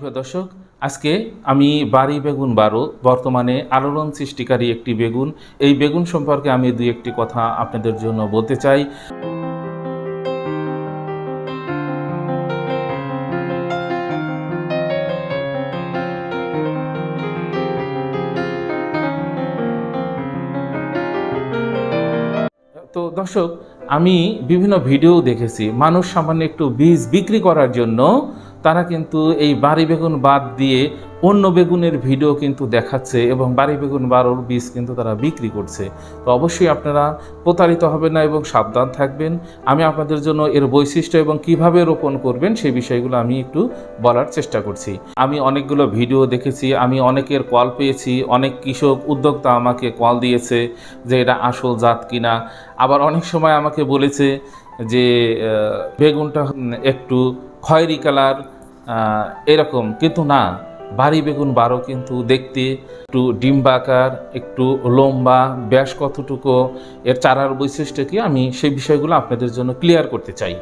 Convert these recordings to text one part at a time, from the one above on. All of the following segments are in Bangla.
সুপ্রিয় দর্শক, আজকে আমি বাড়ি বেগুন বারো, বর্তমানে আলোড়ন সৃষ্টিকারী একটি বেগুন। এই বেগুন সম্পর্কে আমি দুই একটি কথা আপনাদের জন্য বলতে চাই। তো দর্শক, আমি বিভিন্ন ভিডিও দেখেছি। মানুষ সামান্য একটু বীজ বিক্রি করার জন্য তারা কিন্তু এই বাড়ি বেগুন বাদ দিয়ে অন্য বেগুনের ভিডিও কিন্তু দেখাচ্ছে এবং বাড়ি বেগুন বারোর বীজ কিন্তু তারা বিক্রি করছে। তো অবশ্যই আপনারা প্রতারিত হবেন না এবং সাবধান থাকবেন। আমি আপনাদের জন্য এর বৈশিষ্ট্য এবং কীভাবে রোপণ করবেন সেই বিষয়গুলো আমি একটু বলার চেষ্টা করছি। আমি অনেকগুলো ভিডিও দেখেছি, আমি অনেকের কল পেয়েছি, অনেক কৃষক উদ্যোক্তা আমাকে কল দিয়েছে যে এটা আসল জাত কিনা। আবার অনেক সময় আমাকে বলেছে যে বেগুনটা একটু খয়েরি কালার এরকম। কিন্তু না, বাড়ি বেগুন বারো কিন্তু দেখতে একটু ডিম্বাকার, একটু লম্বা, ব্যাস কতটুকু, এর চারার বৈশিষ্ট্য কি আমি সেই বিষয়গুলো আপনাদের জন্য ক্লিয়ার করতে চাই।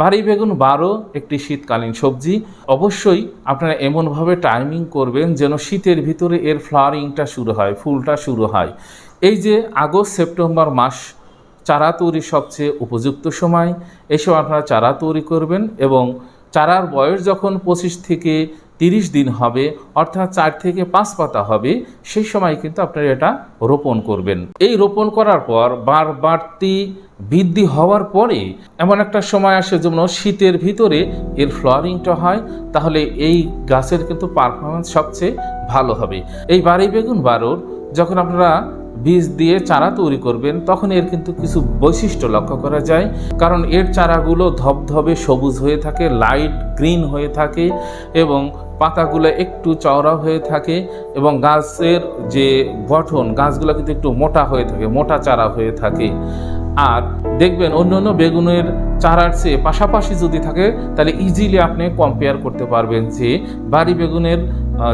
বাড়ি বেগুন বারো, একটি শীতকালীন সবজি। অবশ্যই আপনারা এমনভাবে টাইমিং করবেন যেন শীতের ভিতরে এর ফ্লাওয়ারিংটা শুরু হয়, ফুলটা শুরু হয়। এই যে আগস্ট, সেপ্টেম্বর মাস চারা তৈরির সবচেয়ে উপযুক্ত সময়। এসব আপনারা চারা তৈরি করবেন এবং চারার বয়স যখন পঁচিশ থেকে তিরিশ দিন হবে, অর্থাৎ চার থেকে পাঁচ পাতা হবে, সেই সময় কিন্তু আপনারা এটা রোপণ করবেন। এই রোপণ করার পর বার বাড়তি বৃদ্ধি হওয়ার পরে এমন একটা সময় আসে যেমন শীতের ভিতরে এর ফ্লাওয়ারিংটা হয়, তাহলে এই গাছের কিন্তু পারফরমেন্স সবচেয়ে ভালো হবে। এই বাড়ি বেগুন বারোর যখন আপনারা বীজ দিয়ে চারা তৈরি করবেন, তখন এর কিন্তু কিছু বৈশিষ্ট্য লক্ষ্য করা যায়। কারণ এর চারাগুলো ধবধবে সবুজ হয়ে থাকে লাইট গ্রিন হয়ে থাকে এবং পাতাগুলো একটু চওড়া হয়ে থাকে এবং গাছের যে গঠন, গাছগুলো কিন্তু একটু মোটা হয়ে থাকে, মোটা চারা হয়ে থাকে। আর দেখবেন অন্য অন্য বেগুনের চারার চেয়ে পাশাপাশি যদি থাকে, তাহলে ইজিলি আপনি কম্পেয়ার করতে পারবেন যে বাড়ি বেগুনের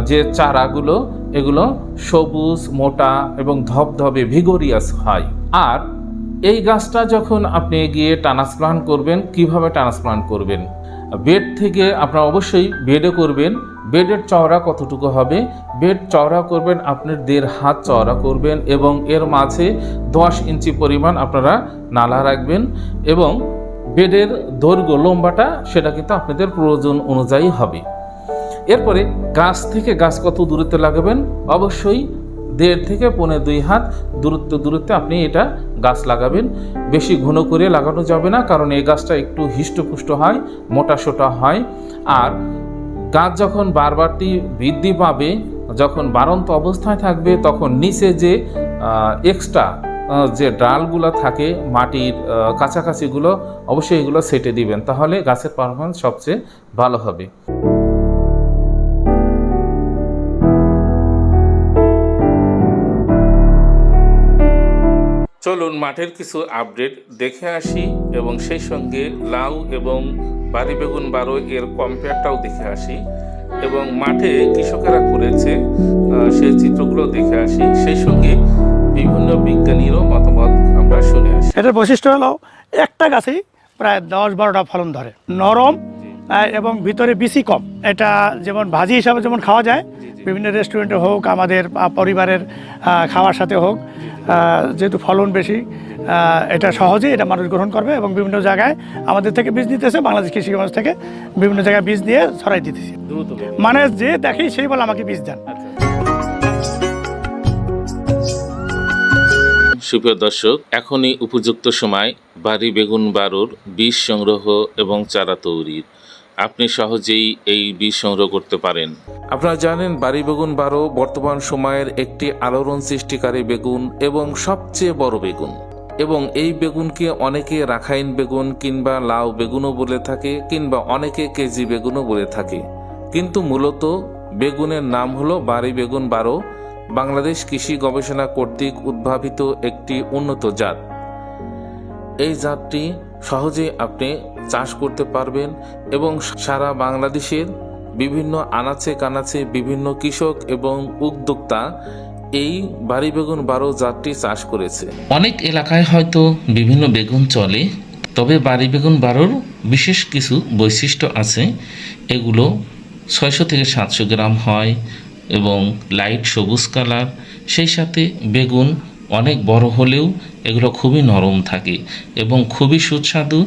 যে চারাগুলো এগুলো সবুজ, মোটা এবং ধবধবে ভিগোরিয়াস হয়। আর এই গাছটা যখন আপনি গিয়ে ট্রান্সপ্লান্ট করবেন, কীভাবে ট্রান্সপ্লান্ট করবেন? বেড থেকে আপনারা অবশ্যই বেডে করবেন। বেডের চওড়া কতটুকু হবে? বেড চওড়া করবেন আপনার দেড় হাত চওড়া করবেন এবং এর মাঝে দশ ইঞ্চি পরিমাণ আপনারা নালা রাখবেন এবং বেডের দৈর্ঘ্য লম্বাটা, সেটা কিন্তু আপনাদের প্রয়োজন অনুযায়ী হবে। এরপরে গাছ থেকে গাছ কত দূরত্বে লাগাবেন? অবশ্যই দেড় থেকে পৌনে দুই হাত দূরত্ব দূরত্বে আপনি এটা গাছ লাগাবেন। বেশি ঘন করে লাগানো যাবে না, কারণ এই গাছটা একটু হিষ্টপুষ্ট হয়, মোটা সোটা হয়। আর গাছ যখন বারবারটি বৃদ্ধি পাবে, যখন বাড়ন্ত অবস্থায় থাকবে, তখন নিচে যে এক্সট্রা যে ডালগুলো থাকে, মাটির কাছাকাছিগুলো, অবশ্যই এগুলো সেটে দিবেন, তাহলে গাছের পারফরমেন্স সবচেয়ে ভালো হবে। চলুন মাঠের কিছু আপডেট দেখে আসি এবং সেই সঙ্গে লাউ এবং বাড়ি বেগুন বারো এর কম্পেয়ারটাও দেখে আসি এবং মাঠে কৃষকেরা করেছে সেই চিত্রগুলো দেখে আসি। সেই সঙ্গে বিভিন্ন বিজ্ঞানীরও মতামত আমরা শুনে আসি। এটার বৈশিষ্ট্য হলো, একটা গাছেই প্রায় দশ বারোটা ফলন ধরে। নরম এবং ভিতরে বেশি কম। এটা যেমন ভাজি হিসাবে যেমন খাওয়া যায় বিভিন্ন রেস্টুরেন্টে হোক আমাদের পরিবারের খাওয়ার সাথে হোক যেহেতু ফলন বেশি এটা সহজেই এটা মানুষ গ্রহণ করবে এবং বিভিন্ন জায়গায় আমাদের থেকে বীজ নিতেছে বাংলাদেশ কৃষি কাজ থেকে বিভিন্ন জায়গায় বীজ দিয়ে ছড়াই দিতেছে। মানে যে দেখি সেই বলে আমাকে বীজ দেন। আচ্ছা। সুপ্রিয় দর্শক এখনই উপযুক্ত সময় বাড়ি বেগুন বারুর বীজ সংগ্রহ এবং চারা তৈরির। আপনি সহজেই এই বীজ সংগ্রহ করতে পারেন। আপনারা জানেন বাড়ি বেগুন বারো বর্তমান সময়ের একটি আলোড়ন সৃষ্টিকারী বেগুন এবং সবচেয়ে বড় বেগুন। এবং এই বেগুনকে অনেকে রাখাইন বেগুন কিংবা লাউ বেগুনও বলে থাকে কিংবা অনেকে কেজি বেগুনও বলে থাকে। কিন্তু মূলত বেগুনের নাম হলো বাড়ি বেগুন বারো, বাংলাদেশ কৃষি গবেষণা কর্তৃক উদ্ভাবিত একটি উন্নত জাত। এই জাতটি সহজে আপনি চাষ করতে পারবেন এবং সারা বাংলাদেশের বিভিন্ন আনাচে কানাচে বিভিন্ন কৃষক এবং উদ্যোক্তা এই বাড়ি বেগুন বারো জাতটি চাষ করেছে। অনেক এলাকায় হয়তো বিভিন্ন বেগুন চলে, তবে বাড়ি বেগুন বারোর বিশেষ কিছু বৈশিষ্ট্য আছে। এগুলো ছয়শো থেকে সাতশো গ্রাম হয় এবং লাইট সবুজ কালার, সেই সাথে বেগুন অনেক বড় হলেও এগুলো খুবই নরম থাকে এবং খুবই সুস্বাদু।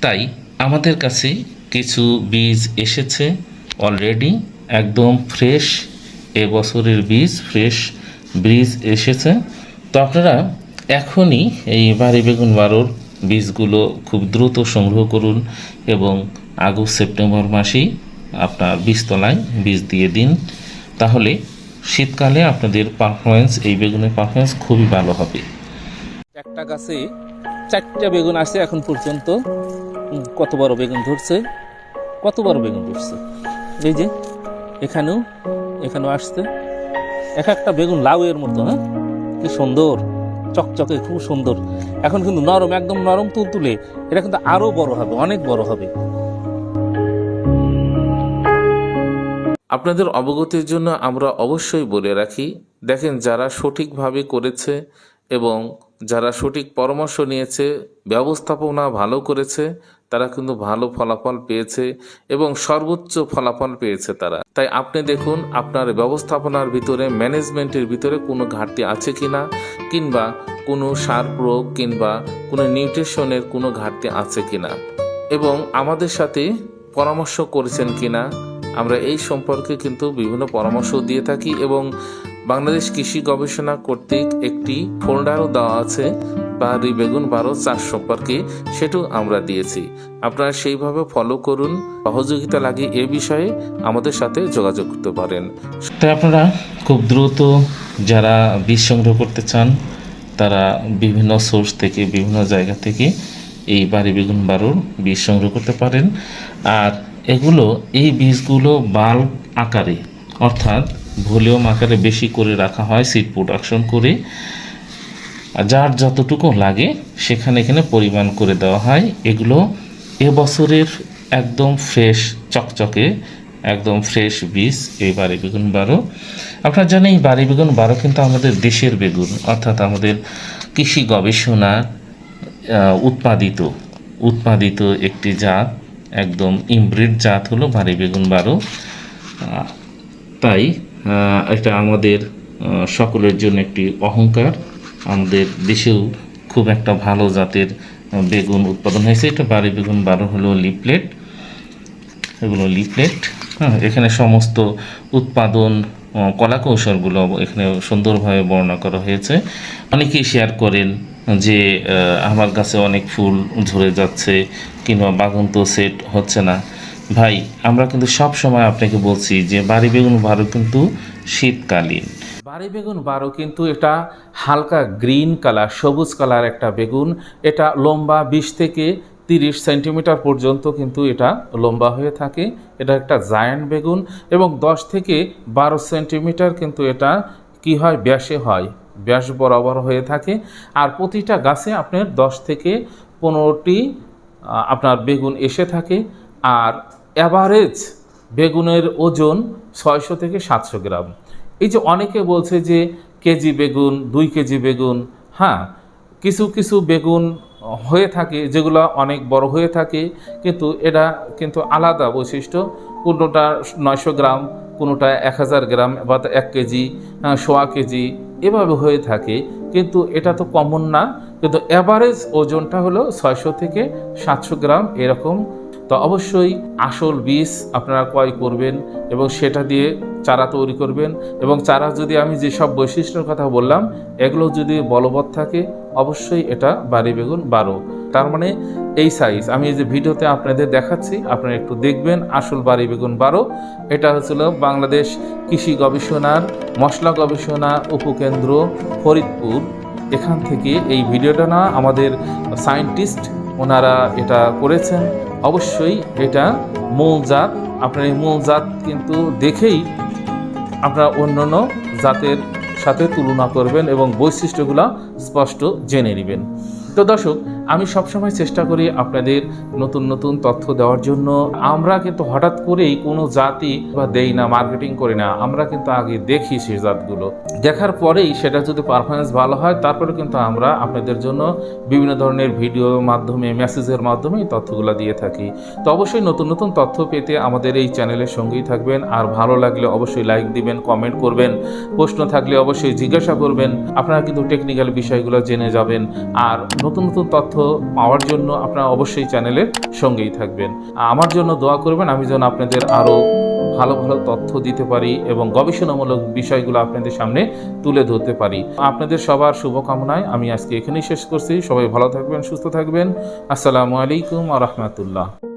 তাই আমাদের কাছে কিছু বীজ এসেছে অলরেডি একদম ফ্রেশ এবছরের বীজ ফ্রেশ বীজ এসেছে। তো আপনারা এখনই এই বাড়ি বেগুন বারোর বীজগুলো খুব দ্রুত সংগ্রহ করুন এবং আগস্ট, সেপ্টেম্বর মাসেই আপনার বীজতলায় বীজ দিয়ে দিন। তাহলে শীতকালে আপনাদের পারফরমেন্স এই বেগুনের পারফরমেন্স খুবই ভালো হবে। একটা গাছে চারটা বেগুন আছে এখন পর্যন্ত। কত বড় বেগুন ধরছে? কত বড় বেগুন ধরছে? এই যে, এখানেও এখানেও আসছে। এক একটা বেগুন লাউ এর মতো হ্যাঁ? কি সুন্দর, চকচকে, খুব সুন্দর। এখন কিন্তু নরম, একদম নরম তুলতুলে, এটা কিন্তু আরও বড় হবে, অনেক বড় হবে। আপনাদের অবগতির জন্য আমরা অবশ্যই বলে রাখি, দেখেন যারা সঠিকভাবে করেছে এবং যারা সঠিক পরামর্শ নিয়েছে, ব্যবস্থাপনা ভালো করেছে, তারা কিন্তু ভালো ফলাফল পেয়েছে এবং সর্বোচ্চ ফলাফল পেয়েছে তারা। তাই আপনি দেখুন, আপনার ব্যবস্থাপনার ভিতরে, ম্যানেজমেন্টের ভিতরে কোনো ঘাটতি আছে কি না কিংবা কোনো সার প্রয়োগ কিংবা কোনো নিউট্রিশনের কোনো ঘাটতি আছে কিনা, এবং আমাদের সাথে পরামর্শ করেছেন কিনা আমরা এই সম্পর্কে কিন্তু বিভিন্ন পরামর্শ দিয়ে থাকি এবং বাংলাদেশ কৃষি গবেষণা কর্তৃক একটি ফোল্ডারও দেওয়া আছে বাহারি বেগুন বারো চাষ সম্পর্কে, সেটাও আমরা দিয়েছি। আপনারা সেইভাবে ফলো করুন, সহযোগিতা লাগে এ বিষয়ে আমাদের সাথে যোগাযোগ করতে পারেন। তাই আপনারা খুব দ্রুত যারা বীজ সংগ্রহ করতে চান, তারা বিভিন্ন সোর্স থেকে, বিভিন্ন জায়গা থেকে এই বাড়ি বেগুন বারোর বীজ সংগ্রহ করতে পারেন। আর এগুলো এই বীজগুলো বাল্ব আকারে, অর্থাৎ ভলিউম আকারে বেশি করে রাখা হয় সিড প্রোডাকশন করে। যার যতটুকু লাগে সেখানে এখানে পরিমাণ করে দেওয়া হয়। এগুলো এবছরের একদম ফ্রেশ চকচকে, একদম ফ্রেশ বীজ, এই বাড়ি বেগুন বারো। আপনারা জানেন এই বাড়ি বেগুন বারো কিন্তু আমাদের দেশের বেগুন, অর্থাৎ আমাদের কৃষি গবেষণা উৎপাদিত উৎপাদিত একটি জাত। একদম ইমব্রিড জাত হলো বাড়ি বেগুন বারো। তাই এটা আমাদের সকলের জন্য একটি অহংকার। আমাদের দেশেও খুব একটা ভালো জাতের বেগুন উৎপাদন হয়েছে। এটা বাড়ি বেগুন বারো হলো লিপলেট এগুলো লিপলেট হ্যাঁ এখানে সমস্ত উৎপাদন কলাকৌশলগুলো এখানে সুন্দরভাবে বর্ণনা করা হয়েছে। অনেকেই শেয়ার করেন যে আমার কাছে অনেক ফুল ঝরে যাচ্ছে কিংবা বাগান তো সেট হচ্ছে না। ভাই, আমরা কিন্তু সব সময় আপনাকে বলছি যে, বাড়ি বেগুন বারো কিন্তু শীতকালীন। বাড়ি বেগুন বারো কিন্তু এটা হালকা গ্রিন কালার, সবুজ কালার একটা বেগুন। এটা লম্বা বিশ থেকে তিরিশ সেন্টিমিটার পর্যন্ত কিন্তু এটা লম্বা হয়ে থাকে। এটা একটা জায়ান্ট বেগুন এবং দশ থেকে বারো সেন্টিমিটার কিন্তু এটা কি হয়, ব্যাসে হয়। ব্যাস বরাবর হয়ে থাকে। আর প্রতিটা গাছে আপনার দশ থেকে পনেরোটি আপনার বেগুন এসে থাকে। আর অ্যাভারেজ বেগুনের ওজন ছয়শো থেকে সাতশো গ্রাম। এই যে অনেকে বলছে যে কেজি বেগুন, দুই কেজি বেগুন হ্যাঁ কিছু কিছু বেগুন হয়ে থাকে, যেগুলো অনেক বড় হয়ে থাকে, কিন্তু এটা কিন্তু আলাদা বৈশিষ্ট্য। কোনোটা নয়শো গ্রাম, কোনোটা এক হাজার গ্রাম, বা এক কেজি সোয়া কেজি এভাবে হয়ে থাকে, কিন্তু এটা তো কমন না। কিন্তু অ্যাভারেজ ওজনটা হলো ছয়শো থেকে সাতশো গ্রাম এরকম। তো অবশ্যই আসল বীজ আপনারা ক্রয় করবেন এবং সেটা দিয়ে চারা তৈরি করবেন। এবং চারা যদি আমি যেসব বৈশিষ্ট্যের কথা বললাম, এগুলো যদি বলবৎ থাকে, অবশ্যই এটা বাড়ি বেগুন বারো। তার মানে এই সাইজ আমি এই যে ভিডিওতে আপনাদের দেখাচ্ছি, আপনারা একটু দেখবেন। আসল বাড়ি বেগুন বারো। এটা হচ্ছিল বাংলাদেশ কৃষি গবেষণার মশলা গবেষণা উপকেন্দ্র ফরিদপুর। এখান থেকে এই ভিডিওটা না আমাদের সায়েন্টিস্ট ওনারা এটা করেছেন। অবশ্যই এটা মূল জাত। আপনার এই মূল জাত কিন্তু দেখেই আপনারা অন্যান্য জাতের সাথে তুলনা করবেন এবং বৈশিষ্ট্যগুলো স্পষ্ট জেনে নেবেন। তো দর্শক আমি সবসময় চেষ্টা করি আপনাদের নতুন নতুন তথ্য দেওয়ার জন্য। আমরা কিন্তু হঠাৎ করেই কোনো জাতি বা দেই না মার্কেটিং করি না। আমরা কিন্তু আগে দেখি সেই জাতগুলো। দেখার পরেই সেটা যদি পারফরমেন্স ভালো হয়, তারপরে কিন্তু আমরা আপনাদের জন্য বিভিন্ন ধরনের ভিডিওর মাধ্যমে মেসেজের মাধ্যমে তথ্যগুলো দিয়ে থাকি। তো অবশ্যই নতুন নতুন তথ্য পেতে আমাদের এই চ্যানেলের সঙ্গেই থাকবেন। আর ভালো লাগলে অবশ্যই লাইক দিবেন কমেন্ট করবেন। প্রশ্ন থাকলে অবশ্যই জিজ্ঞাসা করবেন। আপনারা কিন্তু টেকনিক্যাল বিষয়গুলো জেনে যাবেন। আর নতুন নতুন তথ্য পাওয়ার জন্য আপনারা অবশ্যই চ্যানেলের সঙ্গেই থাকবেন। আমার জন্য দোয়া করবেন, আমি যেন আপনাদের আরও ভালো ভালো তথ্য দিতে পারি এবং গবেষণামূলক বিষয়গুলো আপনাদের সামনে তুলে ধরতে পারি। আপনাদের সবার শুভকামনায় আমি আজকে এখানেই শেষ করছি। সবাই ভালো থাকবেন, সুস্থ থাকবেন। আসসালামু আলাইকুম আ রহমতুল্লাহ।